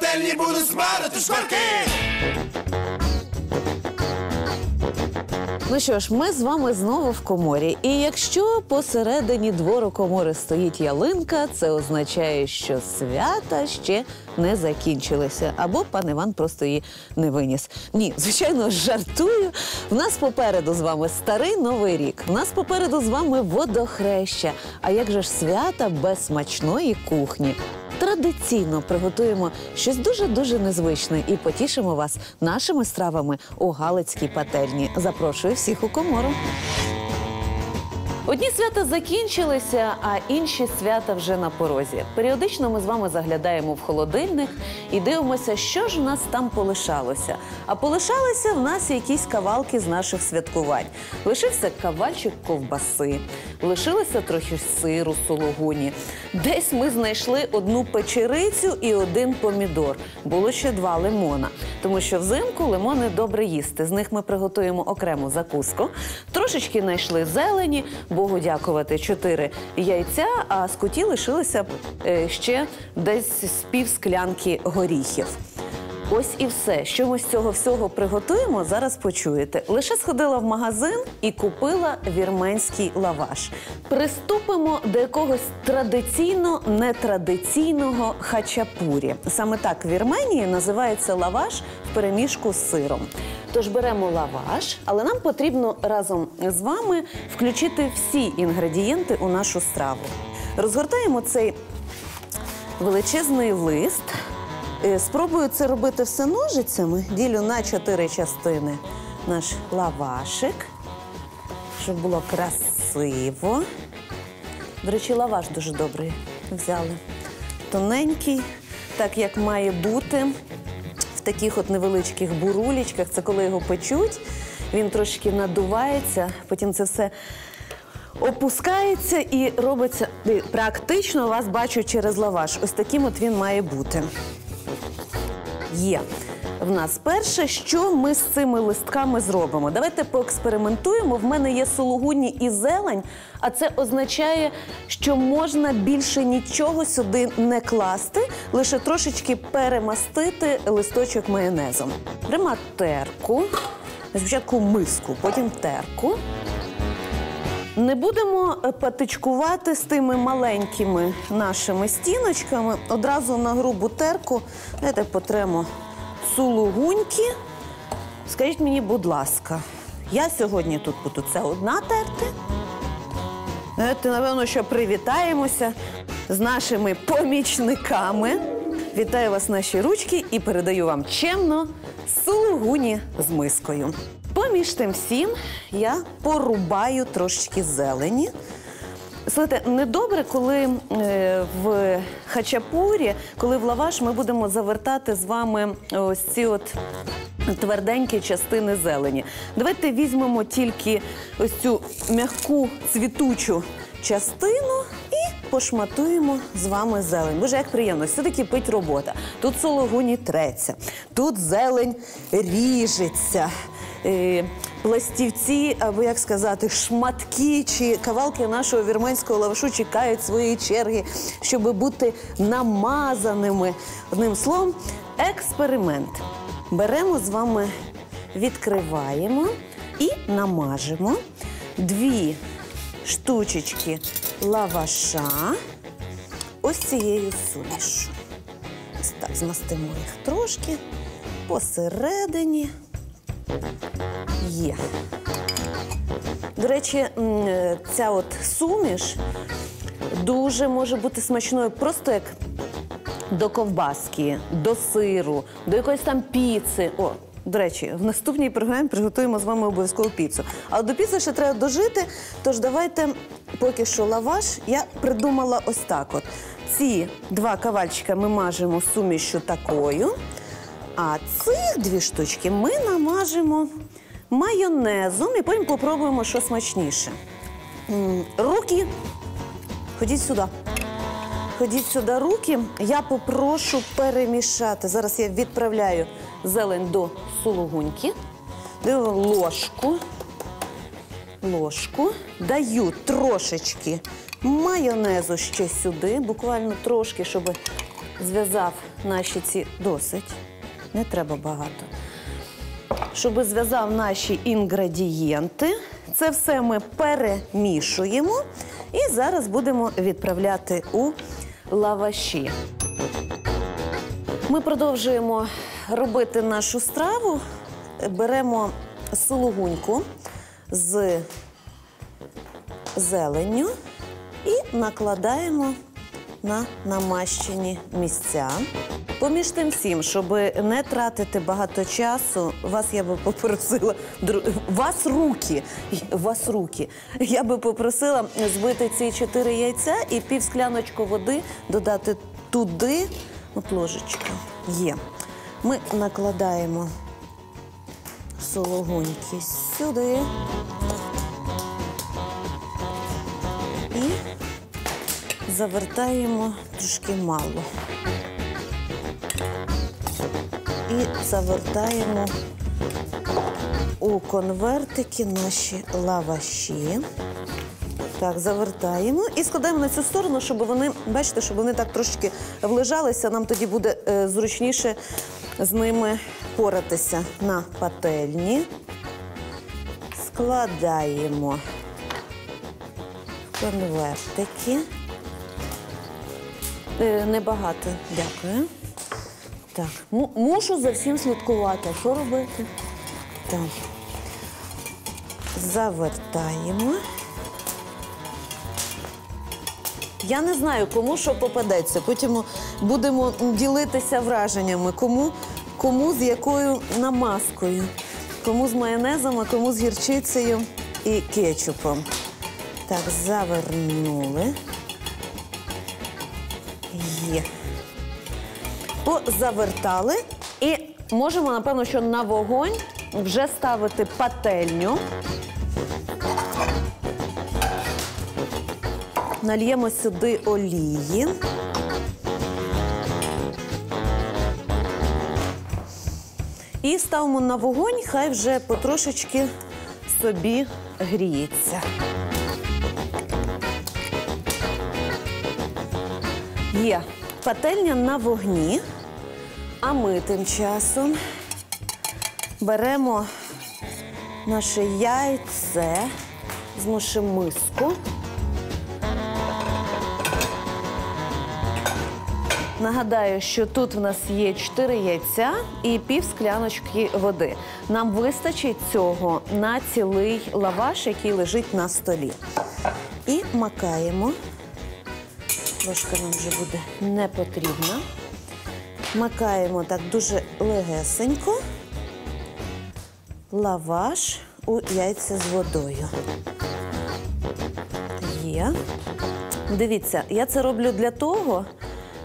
пательні буду смарити шкварки. Ну що ж, ми з вами знову в коморі. І якщо посередині двору комори стоїть ялинка, це означає, що свята ще не закінчилися. Або пан Іван просто її не виніс. Ні, звичайно, жартую. В нас попереду з вами старий новий рік. В нас попереду з вами водохреща. А як же ж свята без смачної кухні? Традиційно приготуємо щось дуже дуже незвичне і потішимо вас нашими стравами у Галицькій пательні. Запрошую всіх у комору. Одні свята закінчилися, а інші свята вже на порозі. Періодично ми з вами заглядаємо в холодильник і дивимося, що ж у нас там полишалося. А полишалися в нас якісь кавалки з наших святкувань. Лишився кавальчик ковбаси, лишилося трохи сиру, сологуні. Десь ми знайшли одну печерицю і один помідор. Було ще два лимона, тому що взимку лимони добре їсти. З них ми приготуємо окрему закуску. Трошечки знайшли зелені, Богу дякувати, чотири яйця, а з куті лишилося е, ще десь з пів склянки горіхів. Ось і все. Що ми з цього всього приготуємо, зараз почуєте. Лише сходила в магазин і купила вірменський лаваш. Приступимо до якогось традиційно нетрадиційного хачапурі. Саме так в Вірменії називається лаваш в переміжку з сиром. Тож беремо лаваш, але нам потрібно разом з вами включити всі інгредієнти у нашу страву. Розгортаємо цей величезний лист. Е, Спробую це робити все ножицями. Ділю на чотири частини наш лавашик, щоб було красиво. До речі, лаваш дуже добрий взяли. Тоненький, так як має бути. Таких от невеличких бурулічках, це коли його печуть, він трошки надувається, потім це все опускається і робиться. Практично вас бачу через лаваш. Ось таким от він має бути. Є. В нас перше, що ми з цими листками зробимо? Давайте поекспериментуємо. В мене є сулугуні і зелень, а це означає, що можна більше нічого сюди не класти, лише трошечки перемастити листочок майонезом. Пряма терку, спочатку миску, потім терку. Не будемо е, патичкувати з тими маленькими нашими стіночками. Одразу на грубу терку давайте потремо сулугуньки. Скажіть мені, будь ласка, я сьогодні тут буду це одна терти. Знаєте, напевно, що привітаємося з нашими помічниками. Вітаю вас, наші ручки, і передаю вам чемно сулугуні з мискою. Поміж тим всім я порубаю трошечки зелені. Слухайте, недобре, коли е, в хачапурі, коли в лаваш ми будемо завертати з вами ось ці от тверденькі частини зелені. Давайте візьмемо тільки ось цю м'яку цвітучу частину і пошматуємо з вами зелень. Боже, як приємно, сюди кипить робота. Тут сологуні треться, тут зелень ріжеться. Е, Пластівці, або як сказати, шматки чи кавалки нашого вірменського лавашу чекають своєї черги, щоб бути намазаними. Одним словом, експеримент. Беремо з вами, відкриваємо і намажемо дві штучечки лаваша ось цією так, змастимо їх трошки посередині. Є. До речі, е, ця от суміш дуже може бути смачною, просто як до ковбаски, до сиру, до якоїсь там піци. О, до речі, в наступній програмі приготуємо з вами обов'язково піцу. А до піци ще треба дожити. Тож давайте поки що лаваш. Я придумала ось так: от ці два кавальчика ми мажемо сумішю такою. А цих дві штучки ми намажемо майонезом і потім попробуємо, що смачніше. Руки, ходіть сюди. Ходіть сюди руки. Я попрошу перемішати. Зараз я відправляю зелень до сулугуньки. Даю ложку. Ложку. Даю трошечки майонезу ще сюди, буквально трошки, щоб зв'язав наші ці досить, не треба багато. Щоб зв'язав наші інгредієнти, це все ми перемішуємо і зараз будемо відправляти у лаваші. Ми продовжуємо робити нашу страву. Беремо сулугуньку з зеленню і накладаємо на намащені місця. Поміж тим всім, щоб не тратити багато часу, вас я би попросила вас руки, вас руки. Я би попросила збити ці чотири яйця і пів скляночку води додати туди. От ложечка є. Ми накладаємо сологуньки сюди. Завертаємо трошки мало. І завертаємо у конвертики наші лаваші. Так, завертаємо і складаємо на цю сторону, щоб вони, бачите, щоб вони так трошки влежалися. Нам тоді буде е, зручніше з ними поратися на пательні. Складаємо конвертики. Е, Небагато, дякую. Так, му- мушу за всім слідкувати. А що робити? Так. Завертаємо. Я не знаю, кому що попадеться. Потім будемо ділитися враженнями, кому, кому з якою намазкою, кому з майонезом, а кому з гірчицею і кетчупом. Так, завернули. Є. Позавертали. І можемо, напевно, що на вогонь вже ставити пательню. Нальємо сюди олії. І ставимо на вогонь, хай вже потрошечки собі гріється. Є пательня на вогні, а ми тим часом беремо наше яйце, змушимо миску. Нагадаю, що тут в нас є 4 яйця і пів скляночки води. Нам вистачить цього на цілий лаваш, який лежить на столі. І макаємо. Ложка нам вже буде не потрібна. Макаємо так дуже легесенько. Лаваш у яйця з водою. Є. Дивіться, я це роблю для того,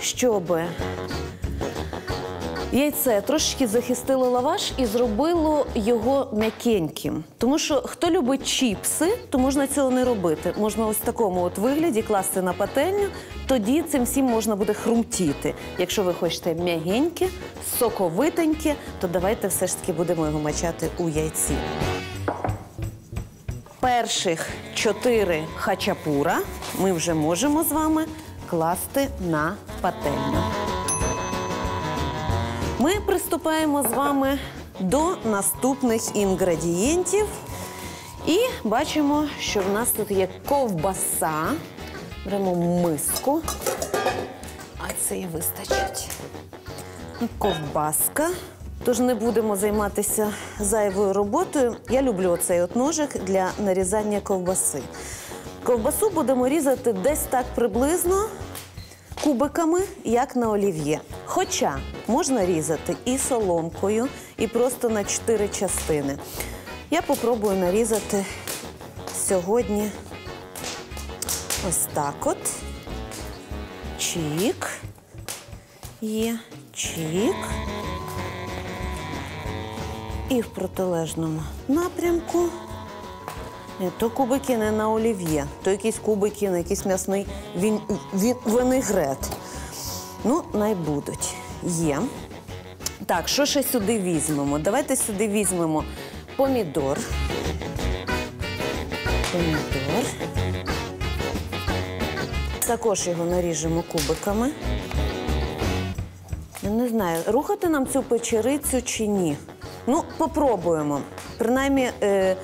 щоб яйце трошечки захистило лаваш і зробило його м'якеньким. Тому що хто любить чіпси, то можна цього не робити. Можна ось в такому от вигляді класти на пательню, тоді цим всім можна буде хрумтіти. Якщо ви хочете м'ягеньке, соковитеньке, то давайте все ж таки будемо його мачати у яйці. Перших чотири хачапура ми вже можемо з вами класти на пательню. Ми приступаємо з вами до наступних інгредієнтів. І бачимо, що в нас тут є ковбаса. Беремо миску. А це і вистачить. Ковбаска. Тож не будемо займатися зайвою роботою. Я люблю оцей от ножик для нарізання ковбаси. Ковбасу будемо різати десь так приблизно кубиками, як на олів'є. Хоча можна різати і соломкою, і просто на чотири частини. Я попробую нарізати сьогодні ось так от. Чік. Є чік. І в протилежному напрямку. То кубики не на олів'є, то якісь кубики на якийсь м'ясний він, він, винегрет. Ну, най будуть. Є. Так, що ще сюди візьмемо? Давайте сюди візьмемо помідор. Помідор. Також його наріжемо кубиками. Я не знаю, рухати нам цю печерицю чи ні. Ну, попробуємо. Принаймні, е,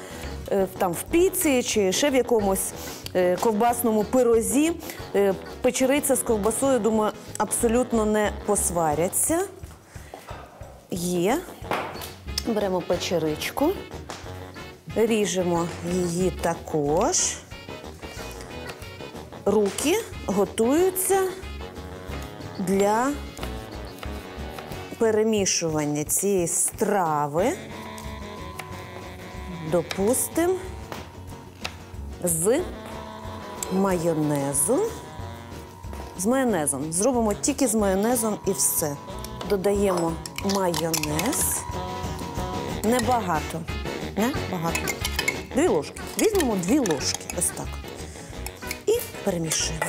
там в піці чи ще в якомусь е, ковбасному пирозі е, печериця з ковбасою, думаю, абсолютно не посваряться. Є. Беремо печеричку, ріжемо її також. Руки готуються для перемішування цієї страви. Допустимо з майонезу. З майонезом. Зробимо тільки з майонезом і все. Додаємо майонез. Небагато. Не багато. Дві ложки. Візьмемо дві ложки. Ось так. І перемішуємо.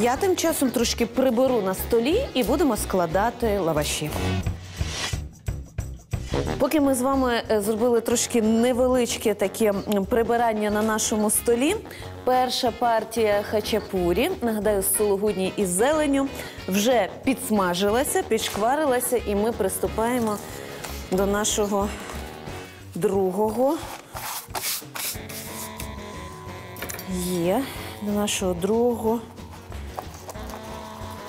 Я тим часом трошки приберу на столі і будемо складати лаваші. Поки ми з вами е, зробили трошки невеличке таке прибирання на нашому столі, перша партія хачапурі, нагадаю, з сулугудні із зеленю, вже підсмажилася, підшкварилася, і ми приступаємо до нашого другого. Є до нашого другого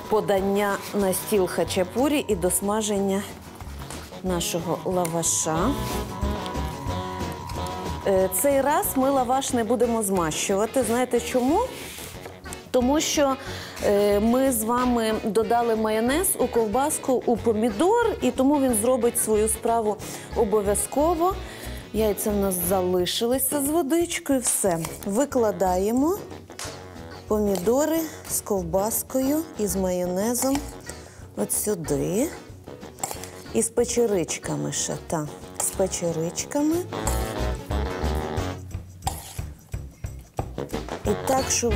подання на стіл хачапурі і до смаження нашого лаваша. Е, Цей раз ми лаваш не будемо змащувати. Знаєте чому? Тому що е, ми з вами додали майонез у ковбаску у помідор, і тому він зробить свою справу обов'язково. Яйця в нас залишилися з водичкою. Все. Викладаємо помідори з ковбаскою і з майонезом от сюди. І з печеричками ще, так. З печеричками. І так, щоб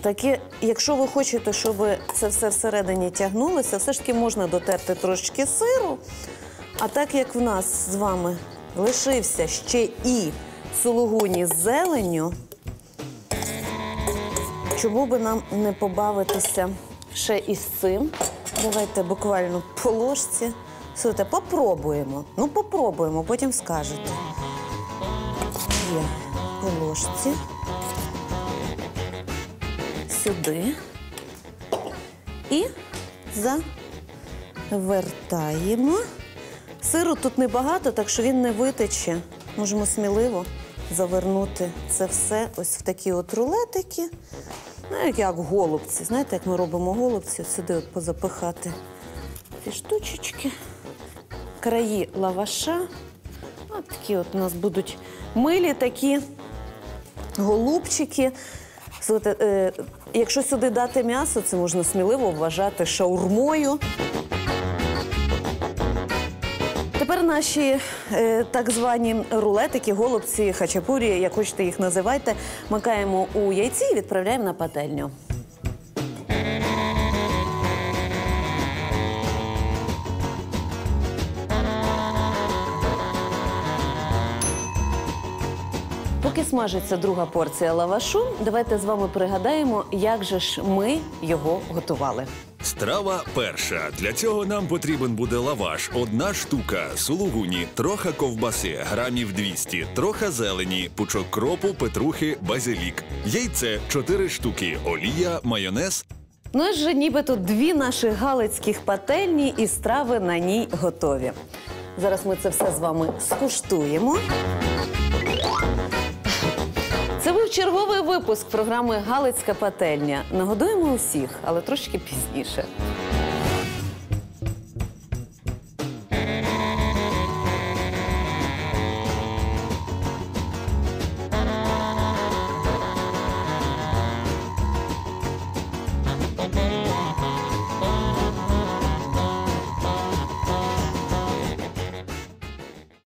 таке, якщо ви хочете, щоб це все всередині тягнулося, все ж таки можна дотерти трошки сиру. А так як в нас з вами лишився ще і сулугуні з зеленню, чому би нам не побавитися ще із цим? Давайте буквально по ложці. Слухайте, попробуємо. Ну, попробуємо, потім скажете. Є по ложці. Сюди. І завертаємо. Сиру тут небагато, так що він не витече. Можемо сміливо завернути це все ось в такі от рулетики. Ну, як, голубці. Знаєте, як ми робимо голубці, сюди от позапихати ці штучечки. Краї лаваша. От такі от у нас будуть милі такі голубчики. Е, якщо сюди дати м'ясо, це можна сміливо вважати шаурмою. Тепер наші е, так звані рулетики, голубці, хачапурі, як хочете їх називайте, макаємо у яйці і відправляємо на пательню. Поки смажиться друга порція лавашу, давайте з вами пригадаємо, як же ж ми його готували. Страва перша. Для цього нам потрібен буде лаваш, одна штука, сулугуні, троха ковбаси, грамів 200, троха зелені, пучок кропу, петрухи, базилік, яйце 4 штуки, олія, майонез. Ну і ж нібито дві наших галицьких пательні і страви на ній готові. Зараз ми це все з вами скуштуємо. Був черговий випуск програми Галицька пательня. Нагодуємо усіх, але трошки пізніше.